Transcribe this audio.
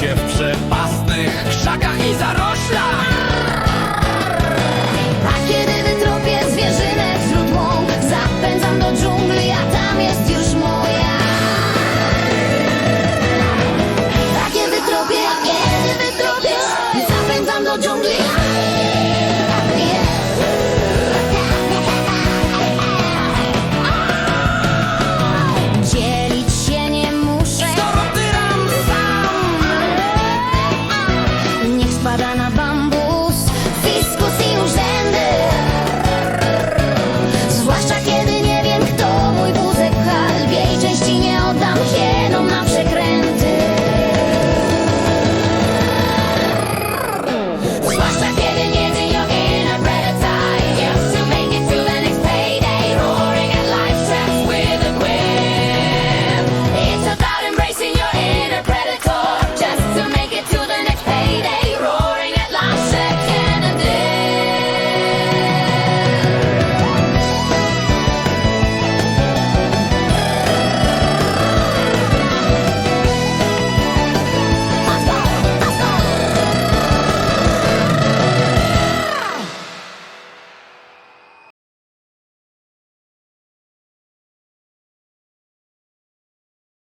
się w przepastnych krzakach i zaroślach. A kiedy wytropię zwierzynę wśród łąk Zapędzam do dżungli, a tam jest już moja. A kiedy wytropię, a kiedy wytropię Zapędzam do dżungli, miłości nie oddam jej